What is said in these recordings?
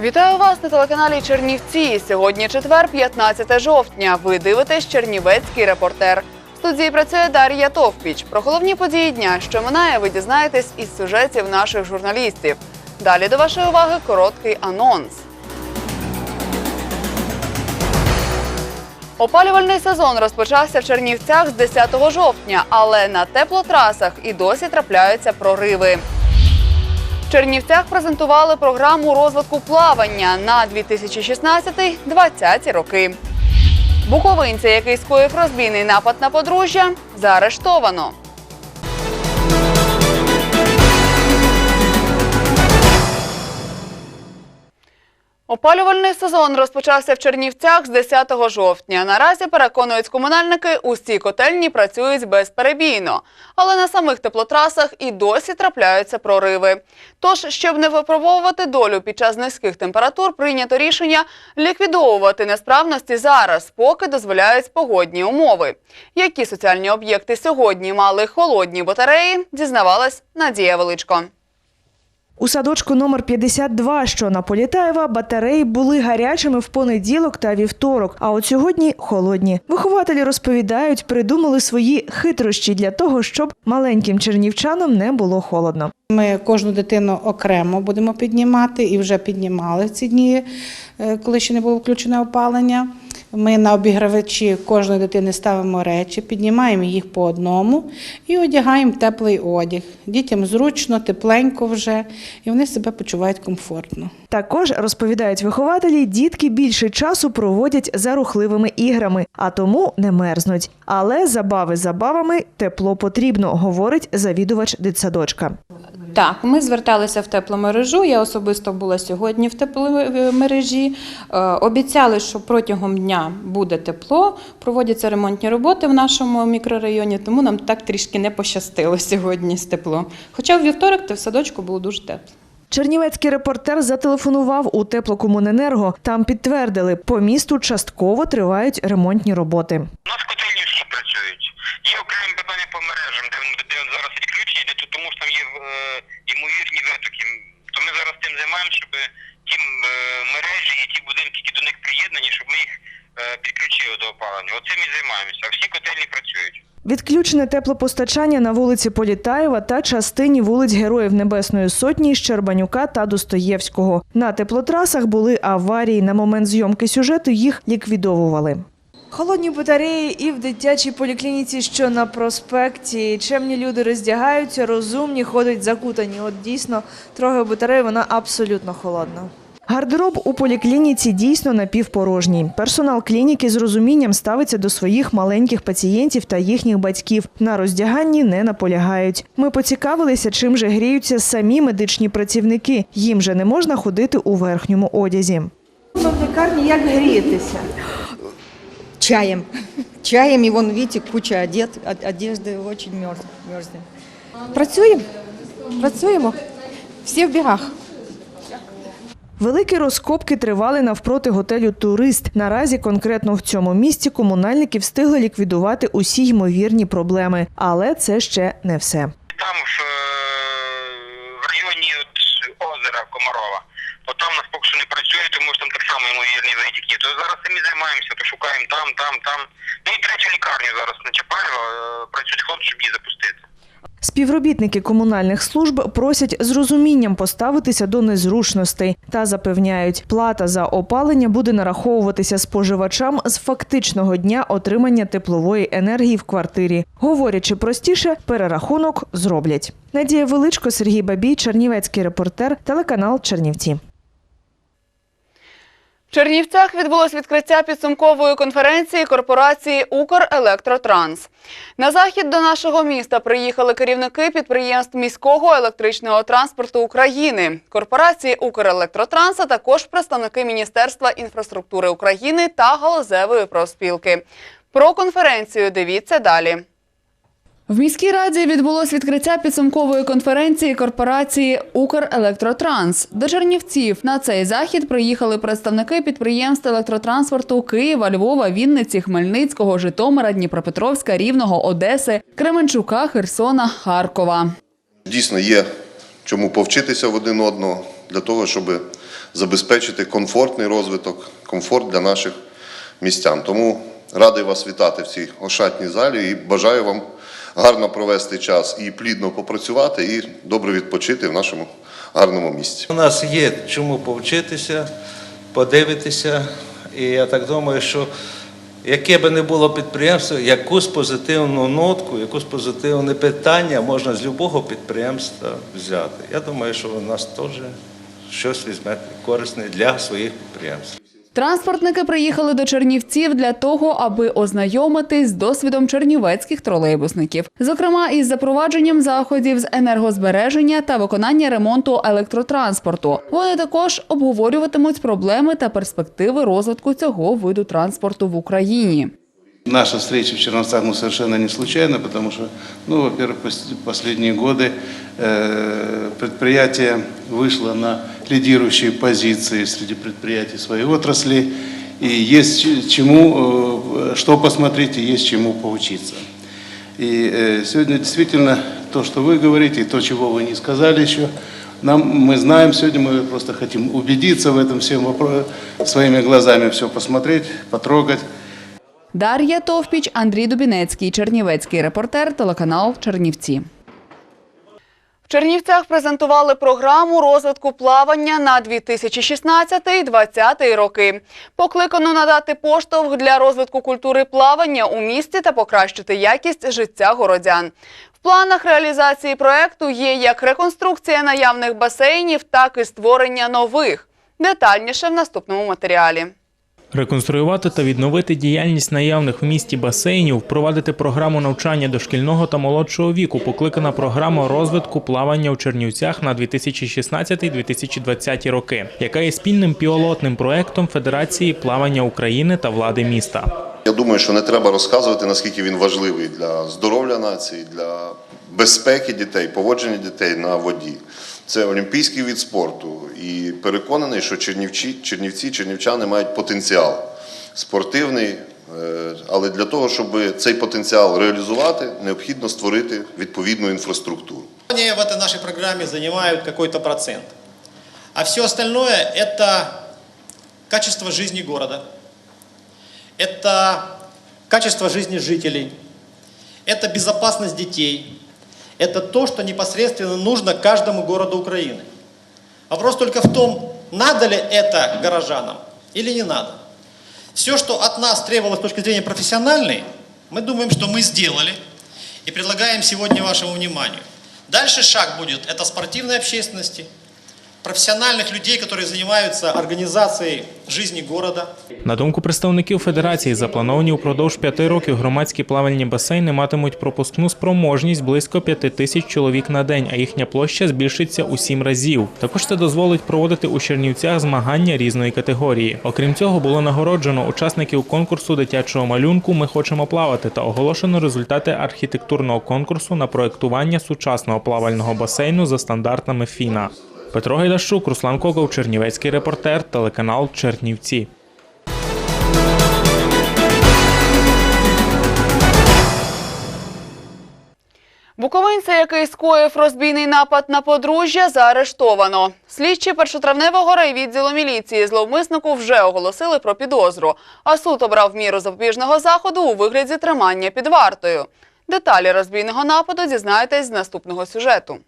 Вітаю вас на телеканалі Чернівці. Сьогодні четвер, 15 жовтня. Ви дивитесь Чернівецький репортер. В студії працює Дар'я Товпіч. Про головні події дня, що минає, ви дізнаєтесь із сюжетів наших журналістів. Далі до вашої уваги короткий анонс. Опалювальний сезон розпочався в Чернівцях з 10 жовтня, але на теплотрасах і досі трапляються прориви. Чернівцях презентували програму розвитку плавання на 2016-2020 роки. Буковинця, який скоїв розбійний напад на подружжя, заарештовано. Опалювальний сезон розпочався в Чернівцях з 10 жовтня. Наразі переконують комунальники, усі котельні працюють безперебійно, але на самих теплотрасах і досі трапляються прориви. Тож, щоб не випробовувати долю під час низьких температур, прийнято рішення ліквідовувати несправності зараз, поки дозволяють погодні умови. Які соціальні об'єкти сьогодні мали холодні батареї, дізнавалась Надія Величко. У садочку номер 52, що на Політаєва, батареї були гарячими в понеділок та вівторок, а от сьогодні холодні. Вихователі розповідають, придумали свої хитрощі для того, щоб маленьким чернівчанам не було холодно. Ми кожну дитину окремо будемо піднімати і вже піднімали ці дні, е, коли ще не було включене опалення. Ми на обігравачі кожної дитини ставимо речі, піднімаємо їх по одному і одягаємо теплий одяг. Дітям зручно, тепленько вже, і вони себе почувають комфортно. Також розповідають вихователі, дітки більше часу проводять за рухливими іграми, а тому не мерзнуть. Але забави забавами тепло потрібно, говорить завідувач дитсадочка. Так, ми зверталися в тепломережу. Я особисто була сьогодні в тепломережі. Е, Обіцяли, що протягом дня буде тепло. Проводяться ремонтні роботи в нашому мікрорайоні, тому нам так трішки не пощастило сьогодні з теплом. Хоча в вівторок в садочку було дуже тепло. Чернівецький репортер зателефонував у теплокомуненерго. Там підтвердили, по місту частково тривають ремонтні роботи. У нас котельні всі працюють. Є окремі питання по мережам, де, де зараз відключені, де тому що там є е, ймовірні витоки. То ми зараз тим займаємося, щоб ті е, мережі і ті будинки, які до них приєднані, щоб ми їх е, підключили до опалення. Оцим і займаємося. А всі котельні працюють. Відключене теплопостачання на вулиці Політаєва та частині вулиць Героїв Небесної Сотні, Щербанюка та Достоєвського. На теплотрасах були аварії. На момент зйомки сюжету їх ліквідовували. Холодні батареї і в дитячій поліклініці, що на проспекті. Чемні люди роздягаються, розумні, ходять закутані. От дійсно, трохи батареї, вона абсолютно холодна. Гардероб у поліклініці дійсно напівпорожній. Персонал клініки з розумінням ставиться до своїх маленьких пацієнтів та їхніх батьків. На роздяганні не наполягають. Ми поцікавилися, чим же гріються самі медичні працівники. Їм же не можна ходити у верхньому одязі. В лікарні як грієтеся? Чаем. Чаем, и вон, видите, куча одет, одежды очень мерз, мерзнет. Працюємо. Працюємо. Всі в бігах. Великі розкопки тривали навпроти готелю Турист. Наразі конкретно в цьому місці комунальники встигли ліквідувати усі ймовірні проблеми, але це ще не все. Там в, е, в районі от, озера Комарова. От там нас поки що не працює, тому що там так само ймовірні витіки. То зараз цим і займаємося, то шукаємо там, там, там. Ну і третю лікарню зараз на Чапаєва е, працюють хлопці, щоб її запустити. Співробітники комунальних служб просять з розумінням поставитися до незручностей та запевняють, плата за опалення буде нараховуватися споживачам з фактичного дня отримання теплової енергії в квартирі. Говорячи простіше, перерахунок зроблять. Надія Величко, Сергій Бабій, Чернівецький репортер, телеканал Чернівці. В Чернівцях відбулось відкриття підсумкової конференції корпорації Укрелектротранс. На захід до нашого міста приїхали керівники підприємств міського електричного транспорту України, корпорації Укрелектротранс, а також представники Міністерства інфраструктури України та галузевої профспілки. Про конференцію дивіться далі. В міській раді відбулось відкриття підсумкової конференції корпорації Укрелектротранс. До Чернівців на цей захід приїхали представники підприємств електротранспорту Києва, Львова, Вінниці, Хмельницького, Житомира, Дніпропетровська, Рівного, Одеси, Кременчука, Херсона, Харкова. Дійсно є чому повчитися в один одного для того, щоб забезпечити комфортний розвиток, комфорт для наших містян. Тому радий вас вітати в цій ошатній залі і бажаю вам гарно провести час і плідно попрацювати, і добре відпочити в нашому гарному місті. У нас є чому повчитися, подивитися, і я так думаю, що яке би не було підприємство, якусь позитивну нотку, якусь позитивне питання можна з будь-якого підприємства взяти. Я думаю, що у нас теж щось візьме корисне для своїх підприємств. Транспортники приїхали до Чернівців для того, аби ознайомитись з досвідом чернівецьких тролейбусників, зокрема із запровадженням заходів з енергозбереження та виконання ремонту електротранспорту. Вони також обговорюватимуть проблеми та перспективи розвитку цього виду транспорту в Україні. Наша встреча в Черновцах ну, совершенно не случайна, потому что, ну, во-первых, пос- последние годы э, предприятие вышло на лидирующие позиции среди предприятий своей отрасли, и есть чему, э, что посмотреть и есть чему поучиться. И э, сегодня действительно то, что вы говорите, и то, чего вы не сказали еще, нам, мы знаем сегодня, мы просто хотим убедиться в этом всем вопро- своими глазами все посмотреть, потрогать. Дар'я Товпіч, Андрій Дубінецький, Чернівецький репортер, телеканал Чернівці. В Чернівцях презентували програму розвитку плавання на 2016-2020 роки. Покликано надати поштовх для розвитку культури плавання у місті та покращити якість життя городян. В планах реалізації проекту є як реконструкція наявних басейнів, так і створення нових. Детальніше в наступному матеріалі. Реконструювати та відновити діяльність наявних в місті басейнів, впровадити програму навчання дошкільного та молодшого віку, покликана програма розвитку плавання у Чернівцях на 2016-2020 роки, яка є спільним пілотним проектом Федерації плавання України та влади міста. Я думаю, що не треба розказувати, наскільки він важливий для здоров'я нації, для безпеки дітей, поводження дітей на воді. Це олімпійський від спорту. І переконаний, що чернівці, чернівці, чернівчани мають потенціал спортивний. е, Але для того, щоб цей потенціал реалізувати, необхідно створити відповідну інфраструктуру. Они в этой нашей программе занимают какой-то процент. А все остальное – это качество жизни города, это качество жизни жителей, это безопасность детей, это то, что непосредственно нужно каждому городу Украины. Вопрос только в том, надо ли это горожанам или не надо. Все, что от нас требовалось с точки зрения профессиональной, мы думаем, что мы сделали и предлагаем сегодня вашему вниманию. Дальше шаг будет – это спортивной общественности, профессиональных людей, которые занимаются организацией жизни города, На думку представників федерації, заплановані упродовж п'яти років громадські плавальні басейни матимуть пропускну спроможність близько п'яти тисяч чоловік на день, а їхня площа збільшиться у сім разів. Також це дозволить проводити у Чернівцях змагання різної категорії. Окрім цього, було нагороджено учасників конкурсу дитячого малюнку Ми хочемо плавати та оголошено результати архітектурного конкурсу на проектування сучасного плавального басейну за стандартами ФІНА. Петро Гайдащук, Руслан Коков, Чернівецький репортер, телеканал Чернівці. Буковинця, який скоїв розбійний напад на подружжя, заарештовано. Слідчі першотравневого райвідділу міліції зловмиснику вже оголосили про підозру, а суд обрав міру запобіжного заходу у вигляді тримання під вартою. Деталі розбійного нападу дізнаєтесь з наступного сюжету.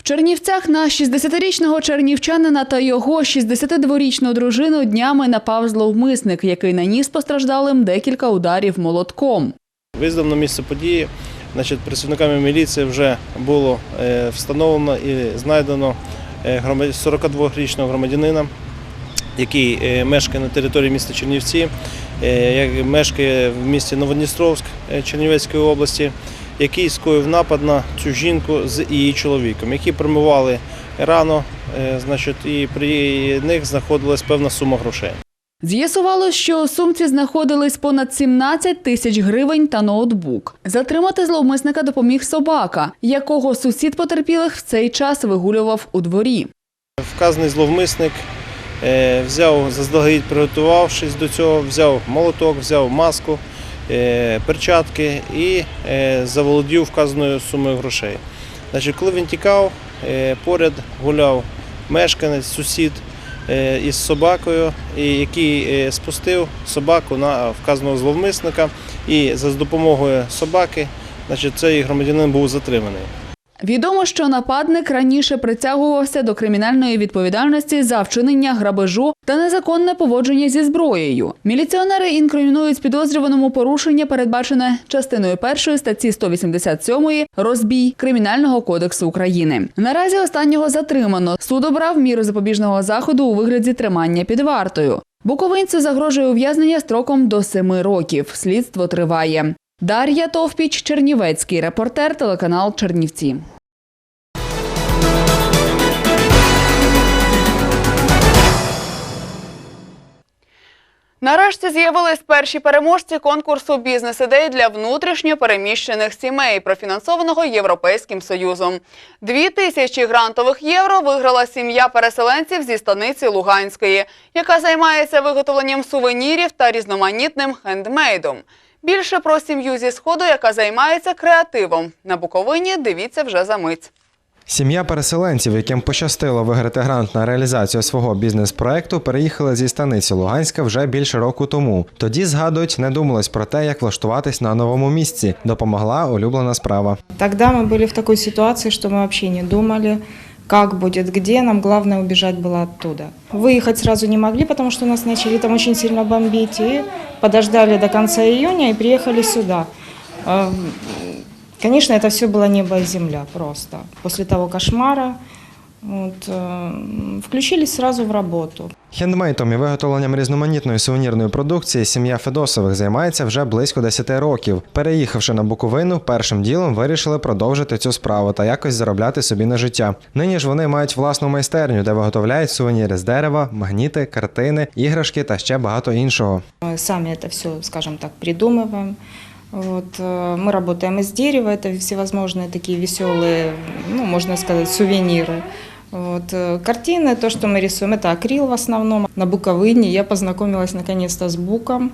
В Чернівцях на 60-річного чернівчанина та його 62-річну дружину днями напав зловмисник, який наніс постраждалим декілька ударів молотком. Виїздом на місце події, значить, працівниками міліції вже було е, встановлено і знайдено е, 42-річного громадянина, який е, мешкає на території міста Чернівці, е, мешкає в місті Новодністровськ е, Чернівецької області, який скоїв напад на цю жінку з її чоловіком, які промивали рану, е, значить, і при них знаходилась певна сума грошей. З'ясувалось, що у сумці знаходились понад 17 тисяч гривень та ноутбук. Затримати зловмисника допоміг собака, якого сусід потерпілих в цей час вигулював у дворі. Вказаний зловмисник е, взяв, заздалегідь приготувавшись до цього, взяв молоток, взяв маску, перчатки і е, заволодів вказаною сумою грошей. Значить, коли він тікав, е, поряд гуляв мешканець, сусід, е, із собакою, який е, спустив собаку на вказаного зловмисника. І за допомогою собаки значить, цей громадянин був затриманий. Відомо, що нападник раніше притягувався до кримінальної відповідальності за вчинення грабежу та незаконне поводження зі зброєю. Міліціонери інкримінують підозрюваному порушення, передбачене частиною першої статті 187 розбій Кримінального кодексу України. Наразі останнього затримано. Суд обрав міру запобіжного заходу у вигляді тримання під вартою. Буковинцю загрожує ув'язнення строком до семи років. Слідство триває. Дар'я Товпіч, Чернівецький репортер, телеканал Чернівці. Нарешті з'явились перші переможці конкурсу бізнес-ідей для внутрішньо переміщених сімей, профінансованого Європейським Союзом. Дві тисячі грантових євро виграла сім'я переселенців зі станиці Луганської, яка займається виготовленням сувенірів та різноманітним хендмейдом. Більше про сім'ю зі сходу, яка займається креативом. На Буковині дивіться вже за мить. Сім'я переселенців, яким пощастило виграти грант на реалізацію свого бізнес-проекту, переїхали зі станиці Луганська вже більше року тому. Тоді згадують, не думалось про те, як влаштуватись на новому місці. Допомогла улюблена справа. Тогда мы были в такой ситуации, что мы вообще не думали, как будет, где. Нам главное убежать было оттуда. Выехать сразу не могли, потому что нас начали там очень сильно бомбить. И подождали до конца июня и приехали сюда. Э, Конечно, это все было небо и земля просто. После того кошмара вот, э, включились сразу в работу. Хендмейтом і виготовленням різноманітної сувенірної продукції сім'я Федосових займається вже близько 10 років. Переїхавши на Буковину, першим ділом вирішили продовжити цю справу та якось заробляти собі на життя. Нині ж вони мають власну майстерню, де виготовляють сувеніри з дерева, магніти, картини, іграшки та ще багато іншого. Мы сами это все, скажем так, придумываем. Вот, э, мы работаем из дерева, это всевозможные такие веселые, ну, можно сказать, сувениры. Вот, э, картины, то, что мы рисуем, это акрил в основном. На Буковыне я познакомилась наконец-то с буком.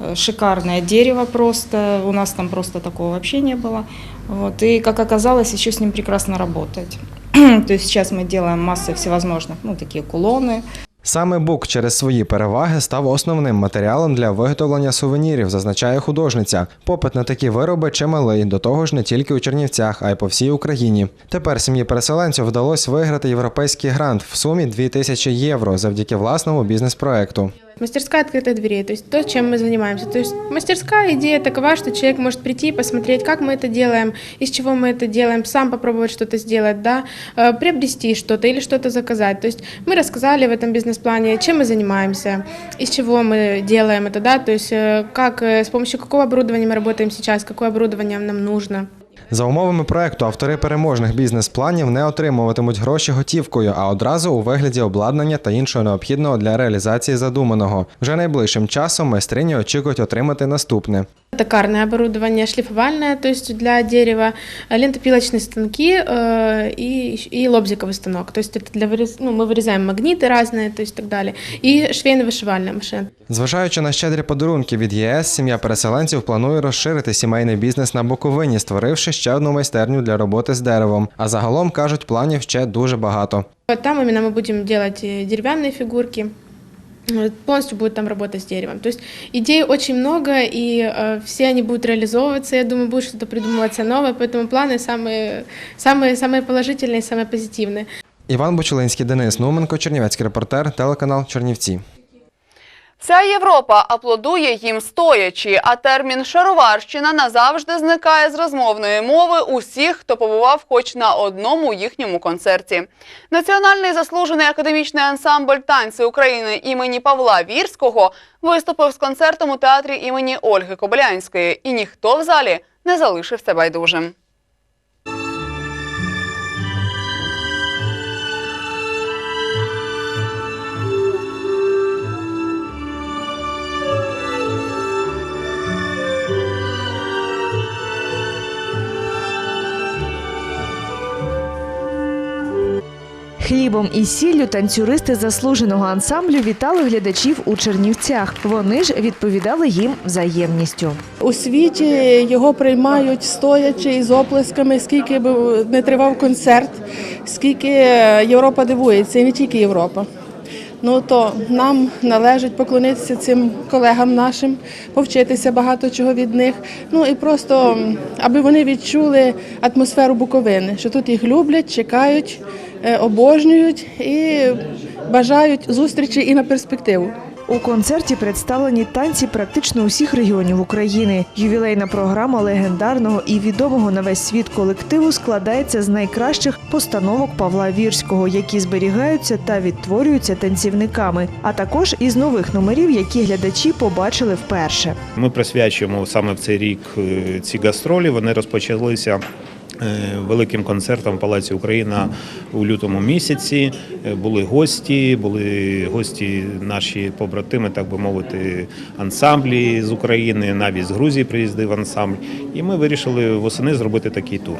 Э, Шикарное дерево просто, у нас там просто такого вообще не было. Вот, и, как оказалось, еще с ним прекрасно работать. То есть сейчас мы делаем массу всевозможных, ну, такие кулоны, Саме бук через свої переваги став основним матеріалом для виготовлення сувенірів, зазначає художниця. Попит на такі вироби чималий, до того ж не тільки у Чернівцях, а й по всій Україні. Тепер сім'ї переселенців вдалося виграти європейський грант в сумі 2000 євро завдяки власному бізнес-проекту. Мастерская открытых дверей, то есть то, чем мы занимаемся. То есть мастерская идея такова, что человек может прийти и посмотреть, как мы это делаем, из чего мы это делаем, сам попробовать что-то сделать, да, э, приобрести что-то или что-то заказать. То есть мы рассказали в этом бизнес-плане, чем мы занимаемся, из чего мы делаем это, да, то есть э, как, э, с помощью какого оборудования мы работаем сейчас, какое оборудование нам нужно. За умовами проекту автори переможних бізнес-планів не отримуватимуть гроші готівкою, а одразу у вигляді обладнання та іншого необхідного для реалізації задуманого. Вже найближчим часом майстрині очікують отримати наступне. Токарное оборудование, шлифовальное, то есть для дерева, э, лентопилочные станки э, и, и лобзиковый станок. То есть это для вырез... ну, мы вырезаем магниты разные, то есть так далее. И швейно-вышивальная машина. Зважаючи на щедрі подарунки від ЄС, сім'я переселенців планує розширити сімейний бізнес на Буковині, створивши ще одну майстерню для роботи з деревом. А загалом кажуть, планів ще дуже багато. Вот там именно мы будем делать э, деревянные фигурки. Э, Полностью будет там работа с деревом. То есть идей очень много, и э, все они будут реализовываться. Я думаю, будет что-то придумываться новое, поэтому планы самые, самые, самые положительные, самые позитивные. Іван Бучулинський, Денис Нуменко, Чернівецький репортер, телеканал Чернівці. Вся Європа аплодує їм стоячи, а термін шароварщина назавжди зникає з розмовної мови усіх, хто побував хоч на одному їхньому концерті. Національний заслужений академічний ансамбль танці України імені Павла Вірського виступив з концертом у театрі імені Ольги Кобилянської, і ніхто в залі не залишився байдужим. Хлібом і сіллю танцюристи заслуженого ансамблю вітали глядачів у Чернівцях. Вони ж відповідали їм взаємністю. У світі його приймають стоячи із оплесками, скільки б не тривав концерт, скільки Європа дивується, і не тільки Європа. Ну то нам належить поклонитися цим колегам нашим, повчитися багато чого від них. Ну і просто аби вони відчули атмосферу Буковини, що тут їх люблять, чекають, обожнюють і бажають зустрічі і на перспективу. У концерті представлені танці практично усіх регіонів України. Ювілейна програма легендарного і відомого на весь світ колективу складається з найкращих постановок Павла Вірського, які зберігаються та відтворюються танцівниками, а також із нових номерів, які глядачі побачили вперше. Ми присвячуємо саме в цей рік е, ці гастролі. Вони розпочалися. Е, Великим концертом в Палаці Україна у лютому місяці Е, були гості, були гості наші побратими, так би мовити, ансамблі з України, навіть з Грузії приїздив ансамбль. І ми вирішили восени зробити такий тур.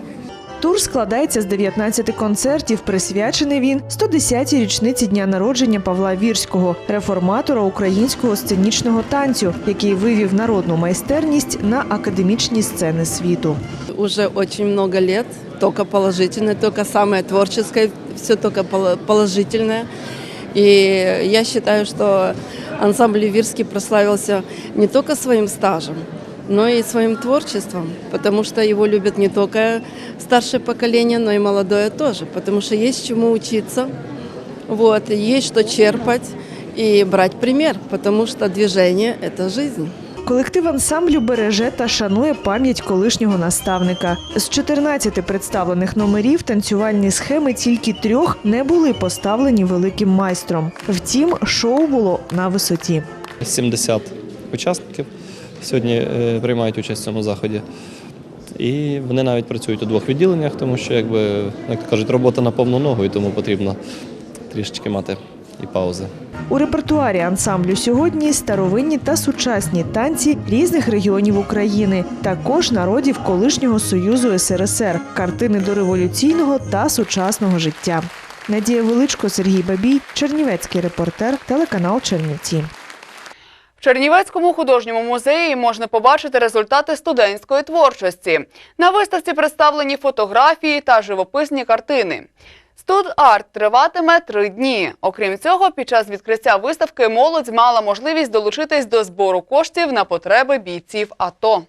Тур складається з 19 концертів. Присвячений він 110-й річниці дня народження Павла Вірського, реформатора українського сценічного танцю, який вивів народну майстерність на академічні сцени світу. Уже очень много лет, только положительное, только самое творческое, все только поло- положительное. И я считаю, что ансамбль Вирский прославился не только своим стажем, но и своим творчеством, потому что его любят не только старшее поколение, но и молодое тоже, потому что есть чему учиться, вот, есть что черпать и брать пример, потому что движение – это жизнь. Колектив ансамблю береже та шанує пам'ять колишнього наставника. З 14 представлених номерів танцювальні схеми тільки трьох не були поставлені великим майстром. Втім, шоу було на висоті. 70 учасників сьогодні е, приймають участь в цьому заході. І вони навіть працюють у двох відділеннях, тому що, якби, як кажуть, робота на повну ногу, і тому потрібно трішечки мати і паузи. У репертуарі ансамблю сьогодні старовинні та сучасні танці різних регіонів України, також народів колишнього союзу СРСР, картини дореволюційного та сучасного життя. Надія Величко, Сергій Бабій, Чернівецький репортер, телеканал Чернівці. Чернівецькому художньому музеї можна побачити результати студентської творчості. На виставці представлені фотографії та живописні картини. Студ-арт триватиме три дні. Окрім цього, під час відкриття виставки молодь мала можливість долучитись до збору коштів на потреби бійців АТО.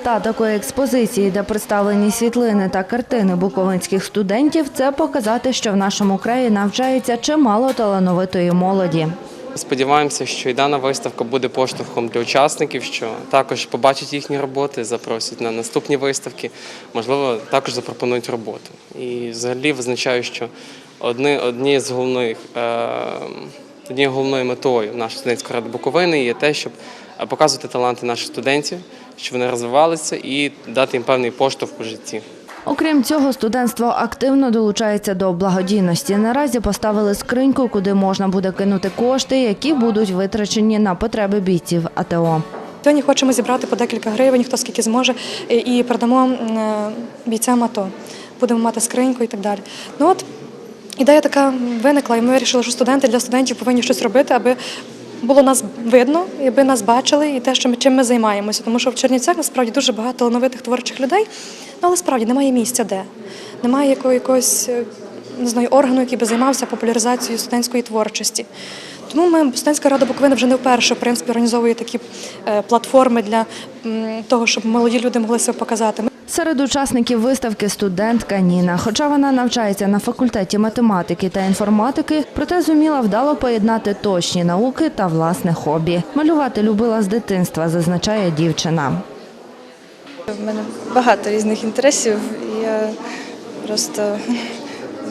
Мета такої експозиції, де представлені світлини та картини буковинських студентів, це показати, що в нашому краї навчається чимало талановитої молоді. Сподіваємося, що і дана виставка буде поштовхом для учасників, що також побачать їхні роботи, запросять на наступні виставки, можливо, також запропонують роботу. І взагалі визначаю, що одні, одні з головних, е, однією головною метою нашої студентської ради Буковини є те, щоб е, показувати таланти наших студентів, щоб вони розвивалися і дати їм певний поштовх у житті. Окрім цього, студентство активно долучається до благодійності. Наразі поставили скриньку, куди можна буде кинути кошти, які будуть витрачені на потреби бійців АТО. Сьогодні хочемо зібрати по декілька гривень, хто скільки зможе, і- передамо е, бійцям АТО. Будемо мати скриньку і так далі. Ну от ідея така виникла, і ми вирішили, що студенти для студентів повинні щось робити, аби було нас видно, і аби нас бачили, і те, що ми чим ми займаємося. Тому що в Чернівцях насправді дуже багато талановитих творчих людей, ну, але справді немає місця де. Немає якого- якогось е, не знаю, органу, який би займався популяризацією студентської творчості. Тому ми студентська рада Буковини вже не вперше в принципі організовує такі е, платформи для того, щоб молоді люди могли себе показати. Серед учасників виставки студентка Ніна. Хоча вона навчається на факультеті математики та інформатики, проте зуміла вдало поєднати точні науки та власне хобі. Малювати любила з дитинства, зазначає дівчина. В мене багато різних інтересів, і я просто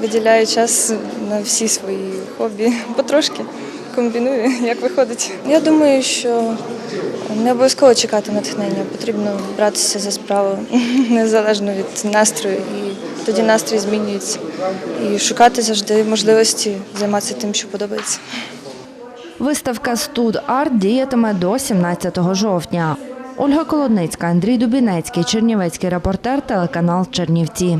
виділяю час на всі свої хобі. Потрошки комбіную, як виходить. Я думаю, що не обов'язково чекати натхнення, потрібно братися за справу незалежно від настрою, і тоді настрій змінюється. І шукати завжди можливості займатися тим, що подобається. Виставка «Студ Арт» діятиме до 17 жовтня. Ольга Колодницька, Андрій Дубінецький, Чернівецький репортер, телеканал Чернівці.